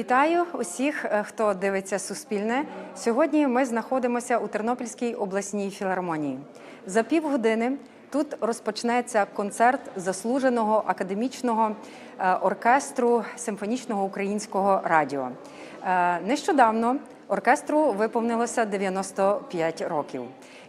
Вітаю усіх, е, хто дивиться Суспільне. Сьогодні ми знаходимося у Тернопільській обласній філармонії. За півгодини тут розпочнеться концерт заслуженого академічного е, оркестру симфонічного українського радіо. Е, Нещодавно оркестру виповнилося 95 років.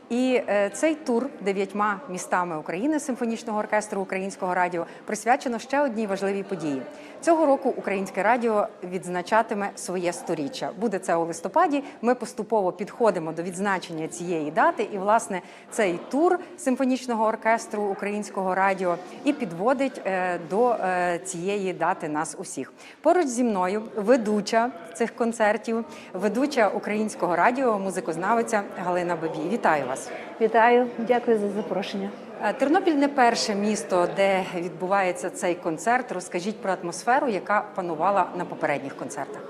І цей тур дев'ятьма містами України симфонічного оркестру українського радіо присвячено ще одній важливій події. Цього року українське радіо відзначатиме своє сторіччя. Буде це у листопаді. Ми поступово підходимо до відзначення цієї дати. І власне цей тур симфонічного оркестру українського радіо і підводить е, до е, цієї дати нас усіх. Поруч зі мною ведуча цих концертів, ведуча українського радіо, музикознавиця Галина Бабій. Вітаю вас. Вітаю, дякую за запрошення. Е, Тернопіль не перше місто, де відбувається цей концерт. Розкажіть про атмосферу, яка панувала на попередніх концертах.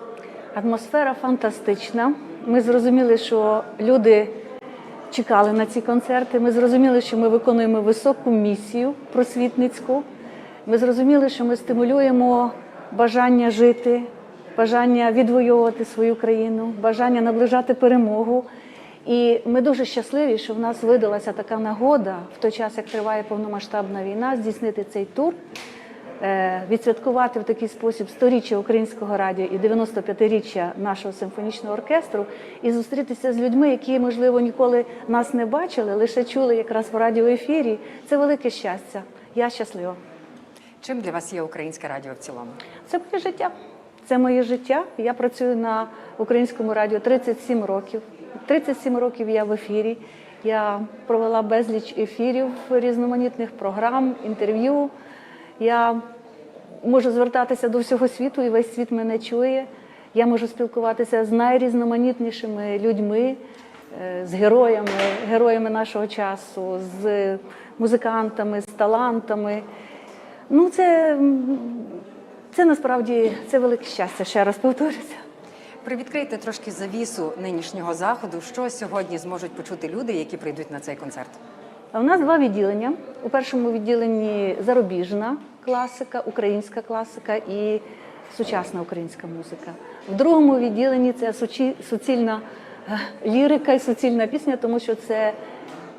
Атмосфера фантастична. Ми зрозуміли, що люди чекали на ці концерти. Ми зрозуміли, що ми виконуємо високу місію просвітницьку. Ми зрозуміли, що ми стимулюємо бажання жити, бажання відвоювати свою країну, бажання наближати перемогу. І ми дуже щасливі, що в нас видалася така нагода в той час, як триває повномасштабна війна, здійснити цей тур. Е, відсвяткувати в такий спосіб сторіччя українського радіо і 95-річчя нашого симфонічного оркестру, і зустрітися з людьми, які, можливо, ніколи нас не бачили, лише чули якраз в радіоефірі. Це велике щастя. Я щаслива. Чим для вас є українське радіо в цілому? Це моє життя. Це моє життя. Я працюю на українському радіо 37 років. 37 років я в ефірі. Я провела безліч ефірів, різноманітних програм, інтерв'ю. Я можу звертатися до всього світу, і весь світ мене чує. Я можу спілкуватися з найрізноманітнішими людьми, е, з героями, героями нашого часу, з музикантами, з талантами. Ну, це, це насправді це велике щастя, ще раз повторюся. Привідкрийте трошки завісу нинішнього заходу. Що сьогодні зможуть почути люди, які прийдуть на цей концерт? А У нас два відділення. У першому відділенні зарубіжна класика, українська класика і сучасна українська музика. В другому відділенні це суцільна е, лірика і суцільна пісня, тому що це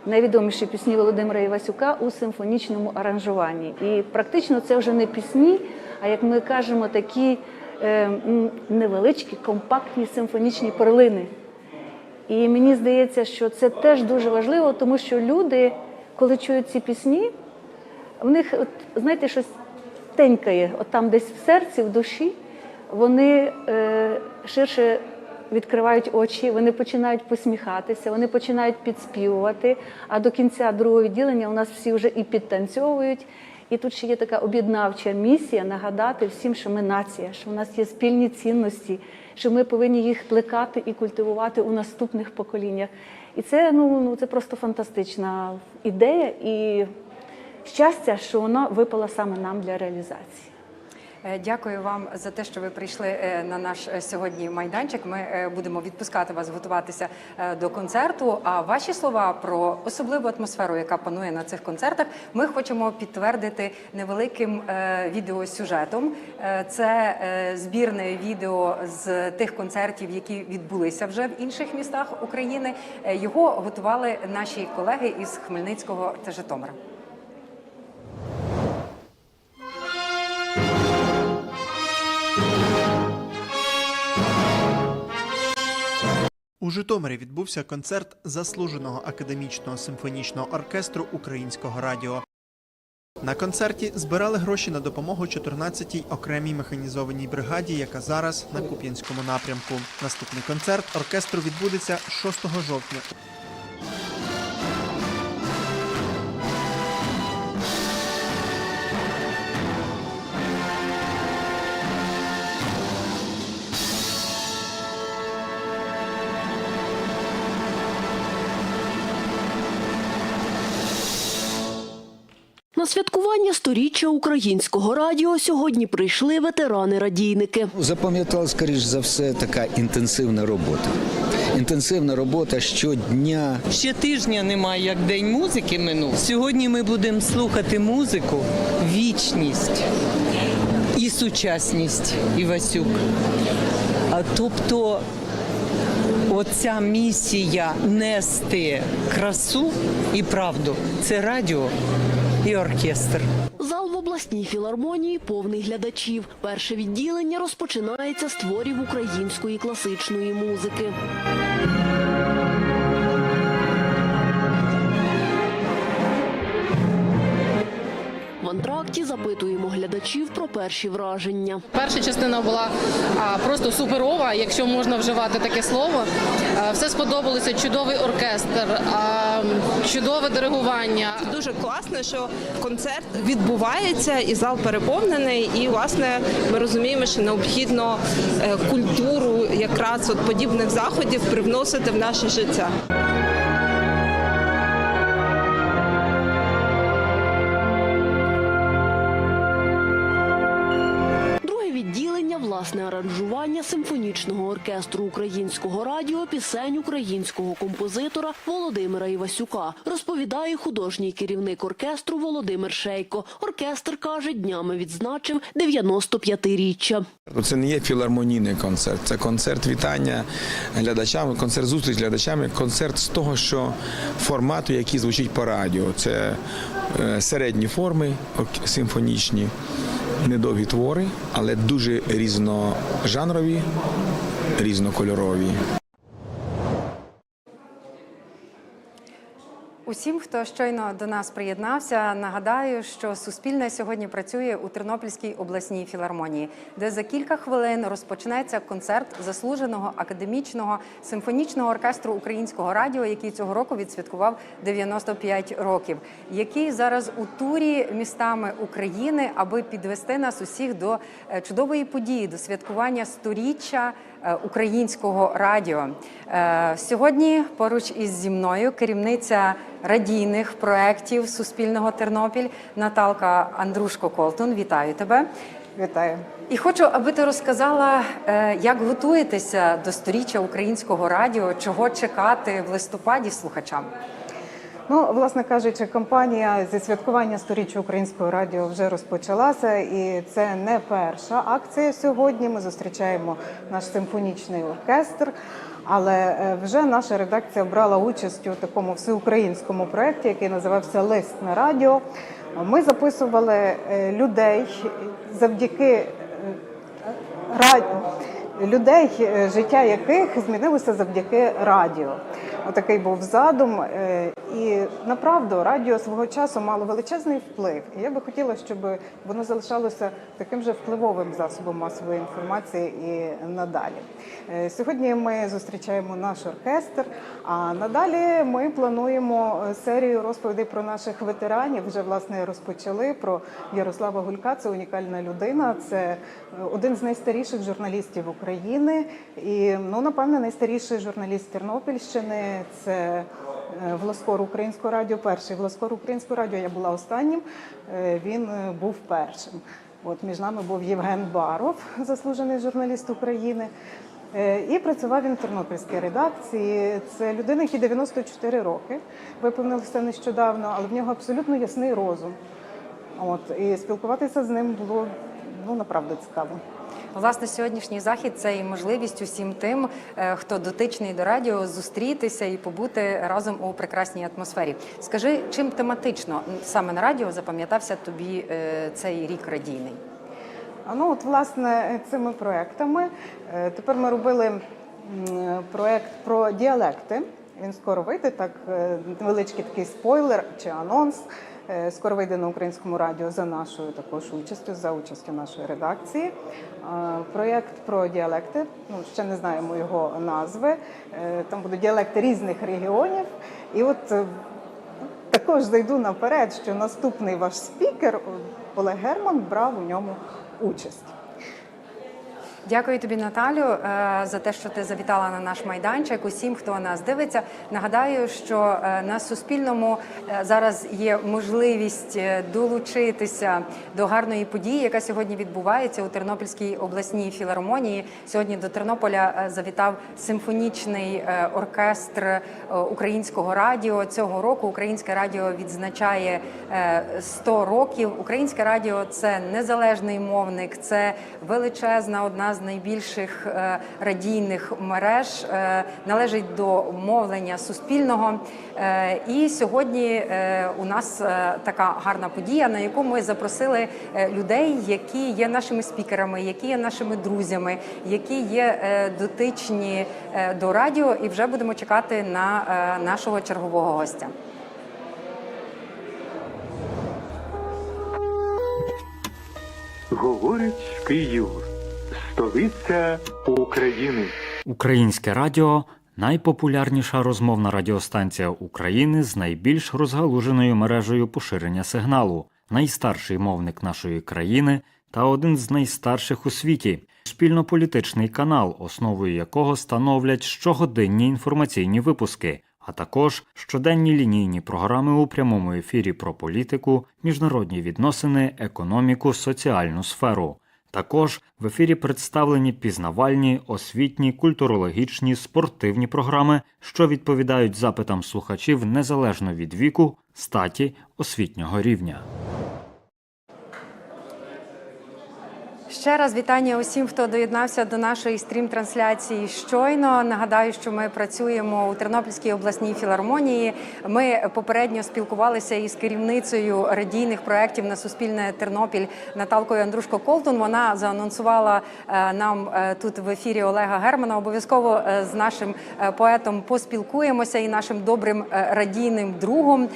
найвідоміші пісні Володимира Івасюка у симфонічному аранжуванні. І практично це вже не пісні, а як ми кажемо, такі е, невеличкі, компактні симфонічні перлини. І мені здається, що це теж дуже важливо, тому що люди, коли чують ці пісні, в них, от, знаєте, щось тенькає, от там десь в серці, в душі, вони е, ширше відкривають очі, вони починають посміхатися, вони починають підспівувати. А до кінця другого відділення у нас всі вже і підтанцьовують. І тут ще є така об'єднавча місія нагадати всім, що ми нація, що в нас є спільні цінності, що ми повинні їх плекати і культивувати у наступних поколіннях. І це ну, ну це просто фантастична ідея і щастя, що вона випала саме нам для реалізації. Е, Дякую вам за те, що ви прийшли е, на наш е, сьогодні майданчик. Ми будемо відпускати вас готуватися до концерту. А ваші слова про особливу атмосферу, яка панує на цих концертах, ми хочемо підтвердити невеликим відеосюжетом. Це збірне відео з тих концертів, які відбулися вже в інших містах України. Його готували наші колеги із Хмельницького та Житомира. У Житомирі відбувся концерт заслуженого академічного симфонічного оркестру українського радіо. На концерті збирали гроші на допомогу 14-й окремій механізованій бригаді, яка зараз на Куп'янському напрямку. Наступний концерт оркестру відбудеться 6 жовтня. На святкування сторіччя українського радіо сьогодні прийшли ветерани-радійники. Запам'ятала, скоріш за все, така інтенсивна робота. Інтенсивна робота щодня. Ще тижня немає, як день музики минув. Сьогодні ми будемо слухати музику вічність. І сучасність Івасюк. А тобто оця місія нести красу і правду це радіо і оркестр. Зал в обласній філармонії повний глядачів. Перше відділення розпочинається з творів української класичної музики. Антракті запитуємо глядачів про перші враження. Перша частина була просто суперова, якщо можна вживати таке слово. Все сподобалося. Чудовий оркестр, а, чудове диригування. Дуже класно, що концерт відбувається і зал переповнений. І власне ми розуміємо, що необхідно е, культуру якраз от подібних заходів привносити в наше життя. Власне аранжування симфонічного оркестру українського радіо пісень українського композитора Володимира Івасюка. Розповідає художній керівник оркестру Володимир Шейко. Оркестр каже, днями відзначив 95-річчя. Це не є філармонійний концерт, це концерт вітання глядачам, концерт зустріч глядачами, концерт з того, що формату, який звучить по радіо. Це е, середні форми симфонічні, недовгі твори, але дуже різножанрові, різнокольорові. Усім, хто щойно до нас приєднався, нагадаю, що Суспільне сьогодні працює у Тернопільській обласній філармонії, де за кілька хвилин розпочнеться концерт заслуженого академічного симфонічного оркестру українського радіо, який цього року відсвяткував 95 років, який зараз у турі містами України, аби підвести нас усіх до е, чудової події, до святкування сторіччя українського радіо. Е, Сьогодні поруч із зі мною керівниця радійних проєктів Суспільного Тернопіль Наталка Андрушко Колтун. Вітаю тебе. Вітаю. І хочу, аби ти розказала, е, як готуєтеся до сторіччя українського радіо, чого чекати в листопаді слухачам. Ну, власне кажучи, кампанія зі святкування сторіччя українського радіо вже розпочалася, і це не перша акція сьогодні. Ми зустрічаємо наш симфонічний оркестр. Але е, вже наша редакція брала участь у такому всеукраїнському проєкті, який називався Лист на радіо. Ми записували е, людей завдяки е, радіо. Людей, життя яких змінилося завдяки радіо. Отакий був задум. Е, І направду радіо свого часу мало величезний вплив. І я би хотіла, щоб воно залишалося таким же впливовим засобом масової інформації і надалі. Е, Сьогодні ми зустрічаємо наш оркестр. А надалі ми плануємо серію розповідей про наших ветеранів. Вже власне розпочали про Ярослава Гулька. Це унікальна людина. Це е, один з найстаріших журналістів України. І ну напевне найстаріший журналіст Тернопільщини. Це е, Власкор Українського радіо. Перший Власкор Українського радіо. Я була останнім. Е, Він е, був першим. От між нами був Євген Баров, заслужений журналіст України. Е, І працював він в тернопільській редакції. Це людина, якій 94 роки, виповнилося нещодавно, але в нього абсолютно ясний розум. От і спілкуватися з ним було ну направду цікаво. Власне, сьогоднішній захід це і можливість усім тим, е, хто дотичний до радіо, зустрітися і побути разом у прекрасній атмосфері. Скажи, чим тематично саме на радіо запам'ятався тобі е, цей рік радійний? Ну от власне цими проектами. е, Тепер ми робили проект про діалекти. Він скоро вийде. Так невеличкий такий спойлер чи анонс. Е, Скоро вийде на українському радіо за нашою також участю, за участю нашої редакції. Е, Проєкт про діалекти. Ну ще не знаємо його назви. Е, Там будуть діалекти різних регіонів. І от також зайду наперед, що наступний ваш спікер Олег Герман брав у ньому участь. Дякую тобі, Наталю, е, за те, що ти завітала на наш майданчик. Усім, хто нас дивиться. Нагадаю, що е, на Суспільному е, зараз є можливість долучитися до гарної події, яка сьогодні відбувається у Тернопільській обласній філармонії. Сьогодні до Тернополя завітав симфонічний оркестр українського радіо. Цього року українське радіо відзначає е, 100 років. Українське радіо це незалежний мовник, це величезна одна з найбільших е, радійних мереж, е, належить до мовлення суспільного. Е, І сьогодні у нас така гарна подія, на яку ми запросили людей, які є нашими спікерами, які є нашими друзями, які є дотичні до радіо, і вже будемо чекати на нашого чергового гостя. Говорить Київ, столиця України. Українське радіо найпопулярніша розмовна радіостанція України з найбільш розгалуженою мережею поширення сигналу, найстарший мовник нашої країни та один з найстарших у світі. Спільнополітичний канал, основою якого становлять щогодинні інформаційні випуски, а також щоденні лінійні програми у прямому ефірі про політику, міжнародні відносини, економіку, соціальну сферу. Також в ефірі представлені пізнавальні, освітні, культурологічні, спортивні програми, що відповідають запитам слухачів незалежно від віку, статі, освітнього рівня. Ще раз вітання усім, хто доєднався до нашої стрім-трансляції. Щойно нагадаю, що ми працюємо у Тернопільській обласній філармонії. Ми попередньо спілкувалися із керівницею радійних проєктів на Суспільне Тернопіль Наталкою Андрушко Колтун. Вона заанонсувала е, нам е, тут в ефірі Олега Германа. Обов'язково е, з нашим поетом поспілкуємося і нашим добрим радійним другом.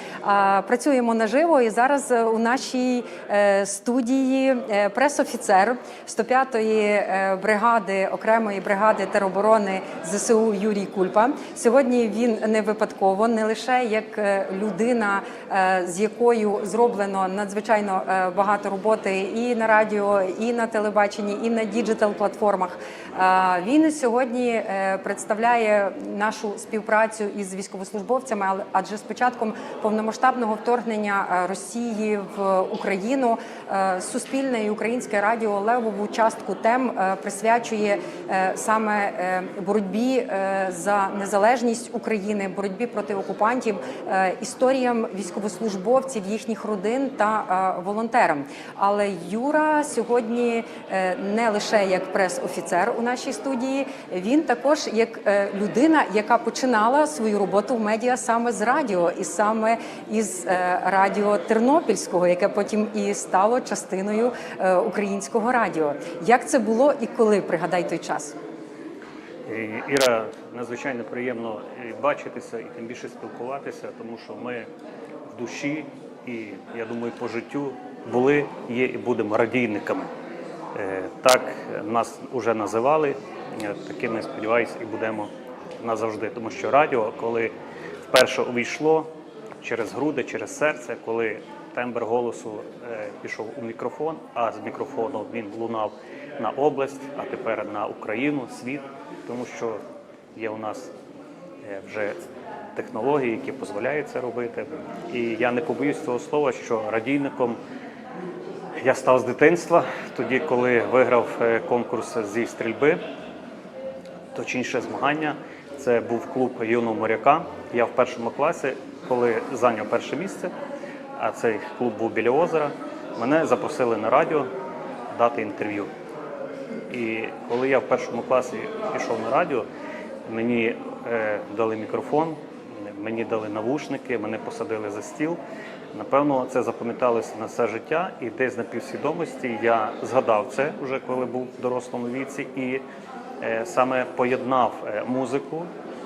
Працюємо наживо і зараз у нашій студії пресофіцер 105-ї е, бригади окремої бригади тероборони ЗСУ Юрій Кульпа. Сьогодні він не випадково, не лише як е, людина, е, з якою зроблено надзвичайно багато роботи і на радіо, і на телебаченні, і на діджитал платформах. Він сьогодні представляє нашу співпрацю із військовослужбовцями, адже з початком повномасштабного вторгнення Росії в Україну суспільне і українське радіо левову частку тем е, присвячує е, саме е, боротьбі за незалежність України, боротьбі проти окупантів, історіям військовослужбовців, їхніх родин та волонтерам. Але Юра сьогодні не лише як прес-офіцер у нашій студії, він також як людина, яка починала свою роботу в медіа саме з радіо, і саме із радіо Тернопільського, яке потім і стало частиною українського радіо. Як це було і коли? Пригадай той час. Іра, надзвичайно приємно бачитися і тим більше спілкуватися, тому що ми в душі і я думаю, по життю були, є і будемо радійниками. Е, Так нас вже називали, е, такими сподіваюся, і будемо назавжди. Тому що радіо, коли вперше увійшло через груди, через серце, коли тембр голосу е, пішов у мікрофон, а з мікрофону він лунав на область, а тепер на Україну, світ, тому що є у нас е, вже технології, які дозволяють це робити. І я не побоюсь цього слова, що радійником я став з дитинства, тоді, коли виграв е, конкурс зі стрільби, точніше змагання. Це був клуб юного моряка. Я в першому класі, коли зайняв перше місце, а цей клуб був біля озера, мене запросили на радіо дати інтерв'ю. І коли я в першому класі пішов на радіо, мені е, дали мікрофон, мені дали навушники, мене посадили за стіл. Напевно, це запам'яталося на все життя, і десь на півсвідомості я згадав це вже коли був в дорослому віці, і е, саме поєднав е, музику,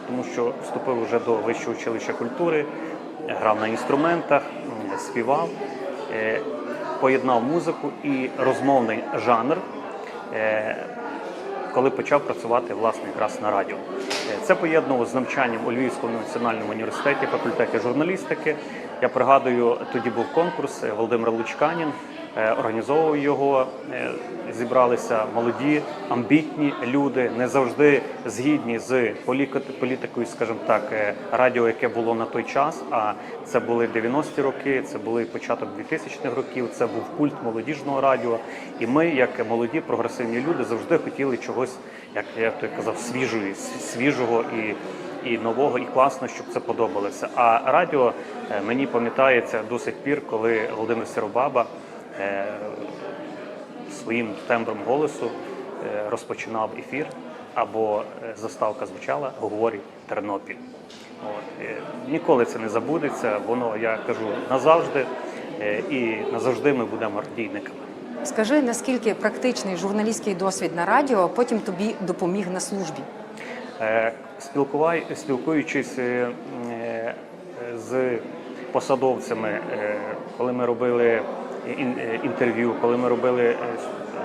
тому що вступив вже до вищого училища культури, грав на інструментах, співав, е, поєднав музику і розмовний жанр. е, коли почав працювати власне якраз на радіо. Е, Це поєднував з навчанням у Львівському національному університеті, факультеті журналістики. Я пригадую, тоді був конкурс Володимир Лучканін, організовував його. Е, Зібралися молоді, амбітні люди, не завжди згідні з політикою, скажімо так, е, радіо, яке було на той час. А це були 90-ті роки, це були початок 2000-х років. Це був культ молодіжного радіо. І ми, як молоді прогресивні люди, завжди хотіли чогось, як я той казав, свіжої, свіжого і і нового, і класно, щоб це подобалося. А радіо е, мені пам'ятається до сих пір, коли Володимир Сиробаба е, своїм тембром голосу е, розпочинав ефір, або е, заставка звучала говорить Тернопіль. От. е, Ніколи це не забудеться, воно, я кажу, назавжди, е, і назавжди ми будемо радійниками. Скажи, наскільки практичний журналістський досвід на радіо потім тобі допоміг на службі? Е, спілкуючись е, е, з посадовцями, е, коли ми робили е, інтерв'ю, коли ми робили е,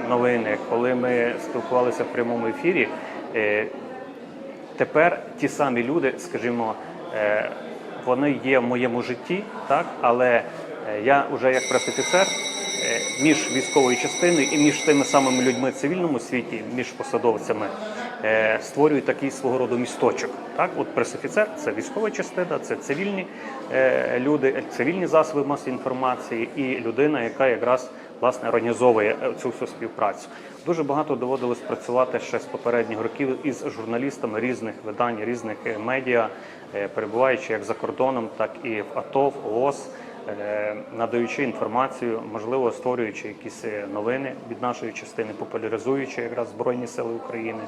новини, коли ми спілкувалися в прямому ефірі, е, тепер ті самі люди, скажімо, е, вони є в моєму житті, так, але е, я вже як пресофіцер е, між військовою частиною і між тими самими людьми в цивільному світі, між посадовцями, е, створюю такий свого роду місточок. Так, от пресофіцер це військова частина, це цивільні е, люди, цивільні засоби масової інформації і людина, яка якраз власне організовує е, цю всю співпрацю. Дуже багато доводилось працювати ще з попередніх років із журналістами різних видань, різних медіа, перебуваючи як за кордоном, так і в АТО, в ООС, надаючи інформацію, можливо, створюючи якісь е, новини від нашої частини, популяризуючи якраз Збройні Сили України,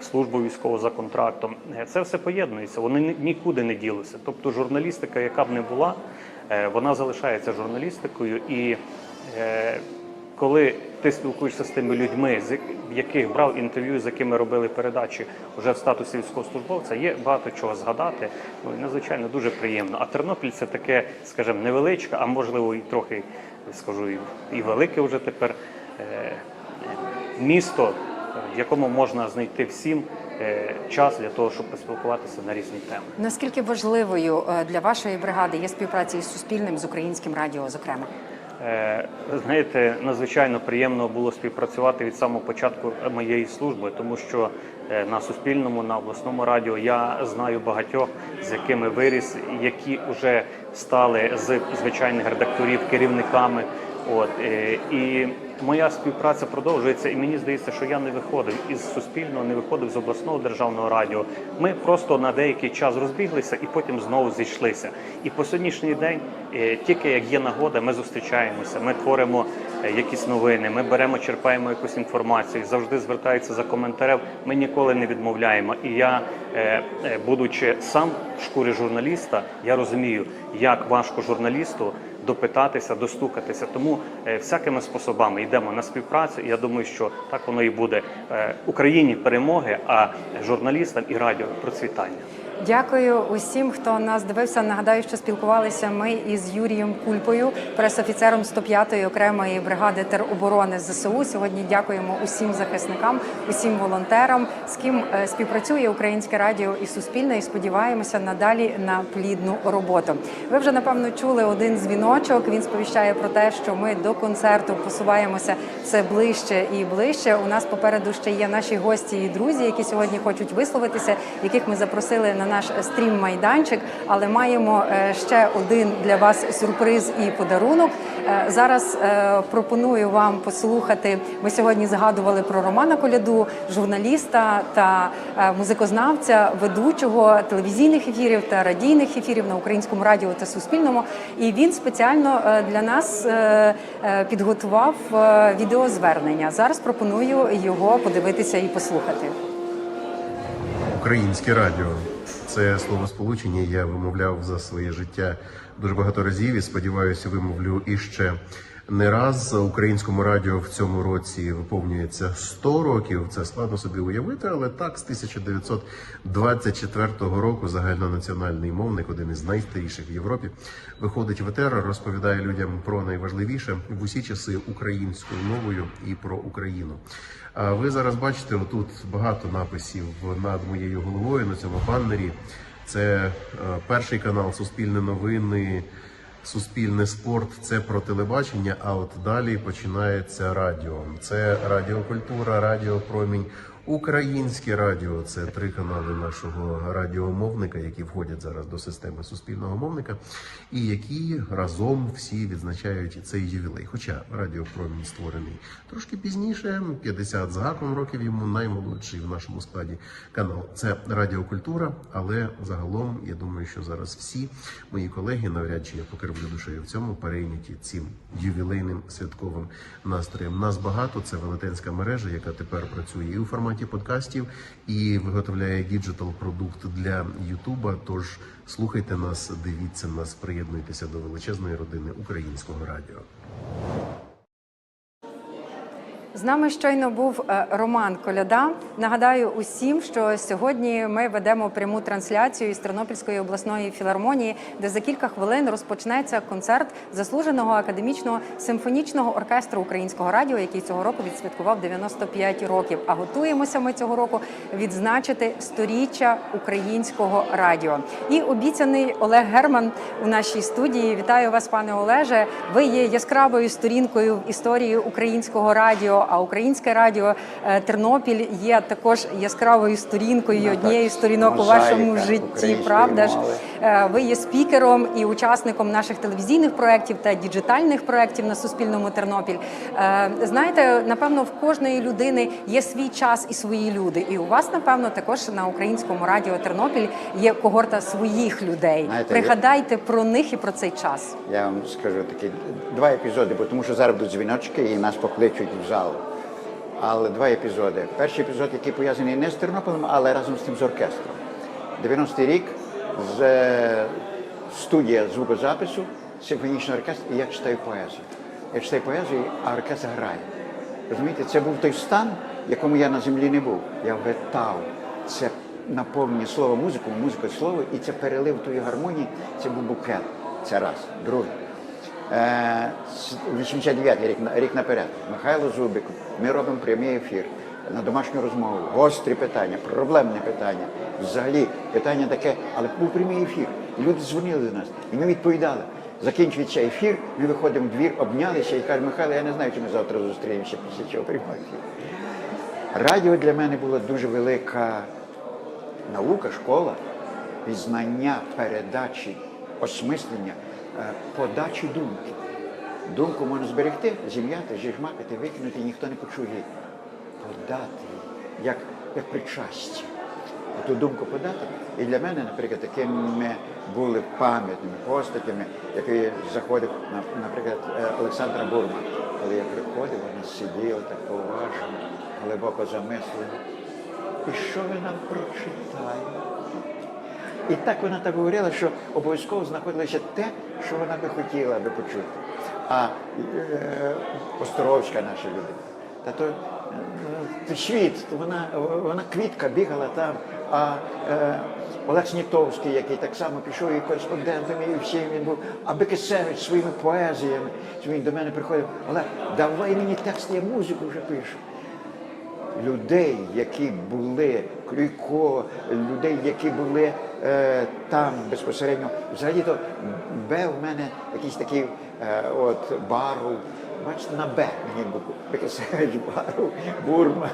службу військову за контрактом. Е, Це все поєднується, вони нікуди не ділися. Тобто журналістика, яка б не була, е, вона залишається журналістикою і. Коли ти спілкуєшся з тими людьми, з яких брав інтерв'ю, з якими робили передачі вже в статусі військовослужбовця, є багато чого згадати. Ну і надзвичайно дуже приємно. А Тернопіль це таке, скажімо, невеличке, а можливо і трохи скажу, і, і велике вже тепер е, місто, в якому можна знайти всім е, час для того, щоб поспілкуватися на різні теми. Наскільки важливою е, для вашої бригади є співпраця із Суспільним, з українським радіо, зокрема? Е, Знаєте, надзвичайно приємно було співпрацювати від самого початку моєї служби, тому що е, на Суспільному, на обласному радіо я знаю багатьох, з якими виріс, які вже стали з звичайних редакторів керівниками. От е, і моя співпраця продовжується, і мені здається, що я не виходив із суспільного, не виходив з обласного державного радіо. Ми просто на деякий час розбіглися і потім знову зійшлися. І по сьогоднішній день, е, тільки як є нагода, ми зустрічаємося, ми творимо е, якісь новини, ми беремо, черпаємо якусь інформацію, завжди звертаються за коментарем. Ми ніколи не відмовляємо. І я, е, будучи сам в шкурі журналіста, я розумію, як важко журналісту допитатися, достукатися. Тому е, всякими способами йдемо на співпрацю. Я думаю, що так воно і буде Е, Україні перемоги, а журналістам і радіо процвітання. Дякую усім, хто нас дивився. Нагадаю, що спілкувалися ми із Юрієм Кульпою, пресофіцером 105-ї окремої бригади тероборони ЗСУ. Сьогодні дякуємо усім захисникам, усім волонтерам, з ким е, співпрацює Українське радіо і Суспільне. І сподіваємося надалі на плідну роботу. Ви вже напевно чули один дзвіночок. Він сповіщає про те, що ми до концерту посуваємося все ближче і ближче. У нас попереду ще є наші гості і друзі, які сьогодні хочуть висловитися, яких ми запросили на наш стрім-майданчик. Але маємо е, ще один для вас сюрприз і подарунок. Е, Зараз е, пропоную вам послухати. Ми сьогодні згадували про Романа Коляду, журналіста та музикознавця, ведучого телевізійних ефірів та радійних ефірів на українському радіо та суспільному. І він спеціально для нас підготував відеозвернення. Зараз пропоную його подивитися і послухати. Українське радіо це слово сполучення. Я вимовляв за своє життя дуже багато разів і сподіваюся, вимовлю іще не раз. Українському радіо в цьому році виповнюється 100 років. Це складно собі уявити, але так з 1924 року загальнонаціональний мовник, один із найстаріших в Європі, виходить в етер, розповідає людям про найважливіше в усі часи українською мовою і про Україну. Ви зараз бачите тут багато написів над моєю головою на цьому баннері. Це е, перший канал Суспільне новини, суспільне спорт це про телебачення. А от далі починається радіо. Це радіокультура, радіопромінь. Українське радіо це три канали нашого радіомовника, які входять зараз до системи суспільного мовника, і які разом всі відзначають цей ювілей. Хоча радіопромінь створений трошки пізніше, 50 з гаком років йому наймолодший в нашому складі канал. Це радіокультура, але загалом я думаю, що зараз всі мої колеги, навряд чи я покривлю душею в цьому, перейняті цим ювілейним святковим настроєм. Нас багато. Це велетенська мережа, яка тепер працює і у форматі подкастів, і виготовляє діджитал продукт для Ютуба. Тож слухайте нас, дивіться нас, приєднуйтеся до величезної родини українського радіо. З нами щойно був е, Роман Коляда. Нагадаю усім, що сьогодні ми ведемо пряму трансляцію із Тернопільської обласної філармонії, де за кілька хвилин розпочнеться концерт заслуженого академічного симфонічного оркестру українського радіо, який цього року відсвяткував 95 років. А готуємося ми цього року відзначити сторіччя українського радіо. І обіцяний Олег Герман у нашій студії. Вітаю вас, пане Олеже. Ви є яскравою сторінкою в історії українського радіо. А українське радіо е, Тернопіль є також яскравою сторінкою, Ну, однією з сторінок у вашому житті. Правда ж. Е, ви є спікером і учасником наших телевізійних проєктів та діджитальних проєктів на Суспільному Тернопіль. Е, Знаєте, напевно, в кожної людини є свій час і свої люди. І у вас, напевно, також на українському радіо Тернопіль є когорта своїх людей. Знаєте, Пригадайте про них і про цей час. Я вам скажу такі два епізоди, бо тому що зараз будуть дзвіночки і нас покличуть в зал. Але два епізоди. Перший епізод, який пов'язаний не з Тернополем, але разом з тим з оркестром. 90-й рік з е, студія звукозапису, симфонічний оркестр, і я читаю поезію. Я читаю поезію, а оркестр грає. Розумієте, це був той стан, якому я на землі не був. Я витав. Це наповнює слово музику, музика слово, і це перелив тої гармонії, це був букет. Це раз. Друге. Е, 89-й рік, рік наперед. Михайло Зубик. Ми робимо прямий ефір на домашню розмову. Гострі питання, проблемне питання. Взагалі питання таке, але був прямий ефір. І люди дзвонили до нас, і ми відповідали. Закінчується ефір, ми виходимо в двір, обнялися і кажемо, Михайло, я не знаю, чи ми завтра зустрінемося, після чого приймав ефір. Радіо для мене була дуже велика наука, школа, пізнання передачі, осмислення, е, подачі думки. Думку можна зберегти, зім'яти, жижмакати, викинути, ніхто не почує. Подати, як, як причастя. Ту думку подати. І для мене, наприклад, такими були пам'ятними постатями, які заходив, наприклад, е, Олександра Бурма. Коли я приходив, вона сиділа так поважно, глибоко замислена. І що ви нам прочитає? І так вона так говорила, що обов'язково знаходилося те, що вона би хотіла би почути. А е, Островська наша людина. Та то, е, світ, вона, вона квітка бігала там, а е, Олег Снітовський, який так само пішов і кореспондентом, і всім він був, а Бекесевич своїми поезіями, він до мене приходив, Олег, давай мені текст, я музику вже пишу людей, які були Клюйко, людей, які були е, там безпосередньо. Взагалі то Б в мене якийсь такий е, от бару. Бачите, на Б мені Бекесевич, бару, бурма.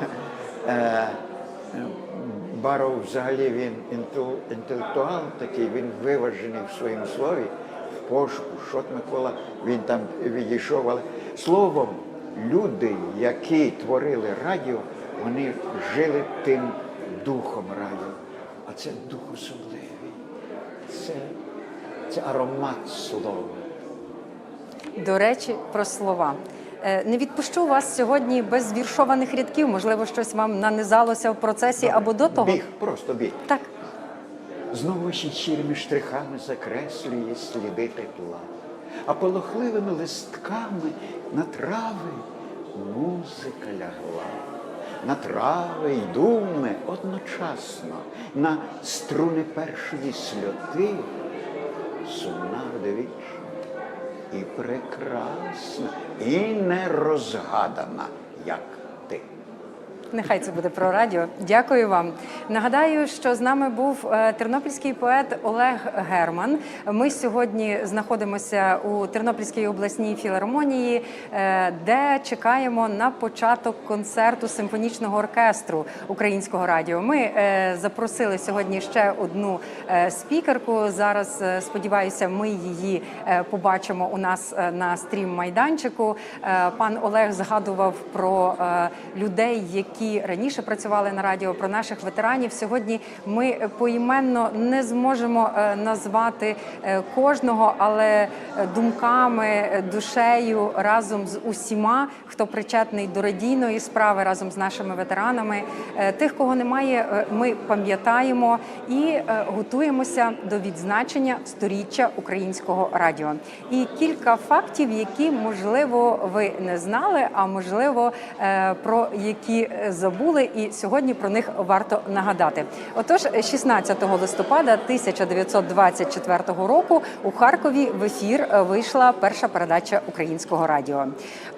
Е, Баров взагалі він інтелектуал такий, він виважений в своєму слові, в пошуку, Шот Микола, він там відійшов. Але словом, люди, які творили радіо, вони жили тим духом радіо. А це дух особливий. Це, це аромат слова. До речі, про слова. Е, Не відпущу вас сьогодні без віршованих рядків. Можливо, щось вам нанизалося в процесі або до того. Біг, просто біг. Так. Знову ще щирими штрихами закреслює сліди тепла, а полохливими листками на трави музика лягла. На трави й думи одночасно, на струни першої сльоти, сумна вдовічна і прекрасна, і нерозгадана, як ти. Нехай це буде про радіо. Дякую вам. Нагадаю, що з нами був е, тернопільський поет Олег Герман. Ми сьогодні знаходимося у Тернопільській обласній філармонії, е, де чекаємо на початок концерту симфонічного оркестру українського радіо. Ми е, запросили сьогодні ще одну спікерку. Зараз сподіваюся, ми її побачимо у нас на стрім майданчику. Пан Олег згадував про людей, які раніше працювали на радіо, про наших ветеранів. Сьогодні ми поіменно не зможемо е, назвати е, кожного, але е, думками, душею разом з усіма, хто причетний до радійної справи, разом з нашими ветеранами. Тих, кого немає, ми пам'ятаємо і готуємося до відзначення сторіччя українського радіо. І кілька фактів, які можливо ви не знали, а можливо про які забули, і сьогодні про них варто нагадати. Отож, 16 листопада 1924 року у Харкові в ефір е, вийшла перша передача українського радіо.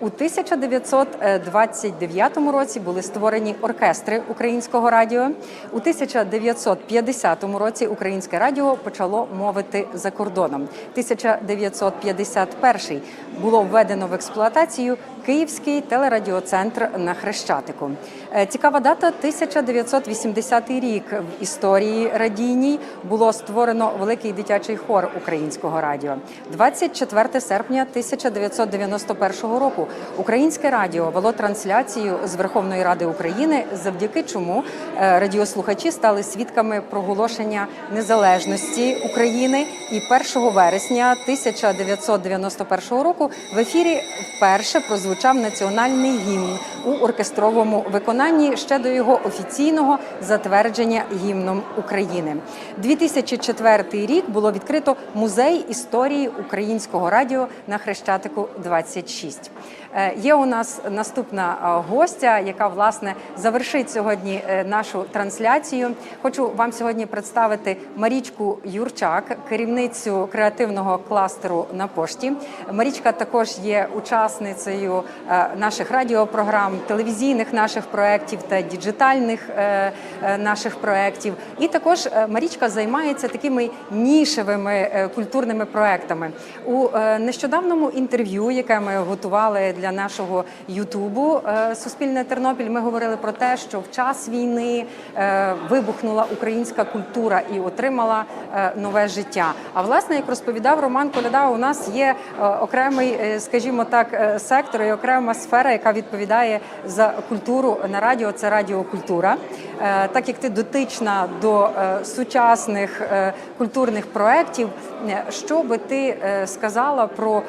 У 1929 році були створені оркестри українського радіо. У 1950 році українське радіо почало мовити за кордоном. 1951 було введено в експлуатацію Київський телерадіоцентр на Хрещатику. Е, Цікава дата 1980 рік. В історії радійній було створено великий дитячий хор українського радіо. 24 серпня 1991 року Українське радіо вело трансляцію з Верховної Ради України, завдяки чому е, радіослухачі стали свідками проголошення незалежності України. І 1 вересня 1991 року в ефірі вперше прозвучав національний гімн у оркестровому виконанні ще до його офіційного затвердження гімном України. 2004 рік було відкрито музей історії українського радіо на Хрещатику 26. Е, Є у нас наступна е, гостя, яка власне завершить сьогодні е, нашу трансляцію. Хочу вам сьогодні представити Марічку Юрчак, керівницю креативного кластеру на пошті. Марічка також є учасницею наших радіопрограм, телевізійних наших проєктів та діджитальних наших проєктів. І також Марічка займається такими нішевими культурними проєктами. У нещодавному інтерв'ю, яке ми готували для нашого Ютубу е, Суспільне Тернопіль, ми говорили про те, що в час війни е, вибухнула українська культура і отримала е, нове життя. А власне, як розповідав Роман Коляда, у нас є окремий, скажімо так, сектор і окрема сфера, яка відповідає за культуру на радіо. Це радіокультура. Так як ти дотична до сучасних культурних проєктів, що би ти сказала про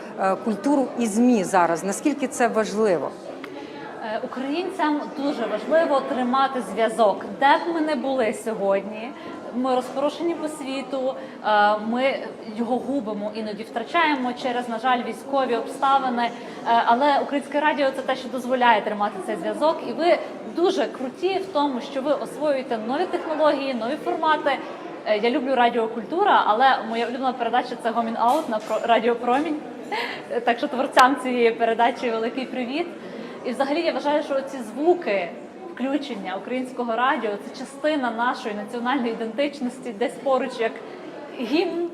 культуру і змі зараз? Наскільки це важливо? Е, Українцям дуже важливо тримати зв'язок, де б ми не були сьогодні. Ми розпорошені по світу, е, ми його губимо, іноді втрачаємо через, на жаль, військові обставини. Е, Але українське радіо це те, що дозволяє тримати цей зв'язок. І ви дуже круті в тому, що ви освоюєте нові технології, нові формати. Я люблю радіокультура, але моя улюблена передача це Гомін Аут на Про- Радіо Промінь. Е, Так що творцям цієї передачі великий привіт. І взагалі я вважаю, що ці звуки включення українського радіо це частина нашої національної ідентичності, десь поруч як гімн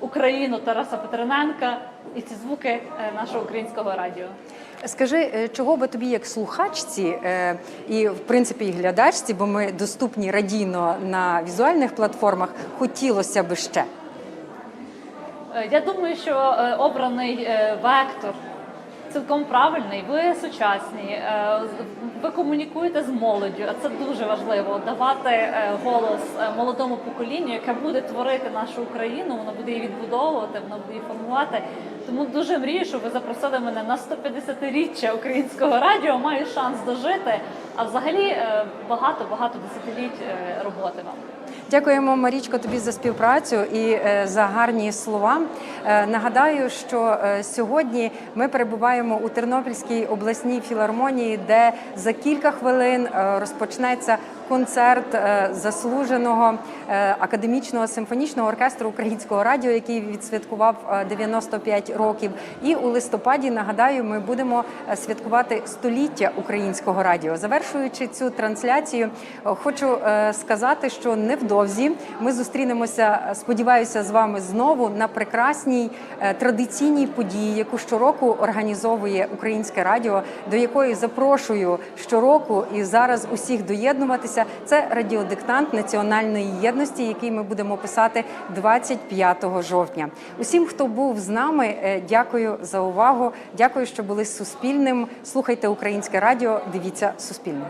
Україну Тараса Петрененка і ці звуки е, нашого українського радіо. Скажи, е, чого би тобі, як слухачці, е, і в принципі і глядачці, бо ми доступні радійно на візуальних платформах, хотілося би ще? Е, Я думаю, що е, обраний е, вектор цілком правильний. Ви сучасні, ви комунікуєте з молоддю, а це дуже важливо давати голос молодому поколінню, яке буде творити нашу Україну, воно буде її відбудовувати, воно буде її формувати. Тому дуже мрію, що ви запросили мене на 150-річчя українського радіо. Маю шанс дожити. А взагалі багато багато десятиліть роботи вам. Дякуємо, Марічко, тобі за співпрацю і е, за гарні слова. Е, Нагадаю, що е, сьогодні ми перебуваємо у Тернопільській обласній філармонії, де за кілька хвилин розпочнеться концерт е, заслуженого е, академічного симфонічного оркестру українського радіо, який відсвяткував е, 95 років. І у листопаді нагадаю, ми будемо е, святкувати століття українського радіо. Завершуючи цю трансляцію, е, хочу е, сказати, що невдовзі ми зустрінемося. е, Сподіваюся, з вами знову на прекрасній е, традиційній події, яку щороку організовує Українське радіо, до якої запрошую щороку і зараз усіх доєднуватися. Це радіодиктант національної єдності, який ми будемо писати 25 жовтня. Усім, хто був з нами, е, дякую за увагу. Дякую, що були з суспільним. Слухайте українське радіо. Дивіться суспільне.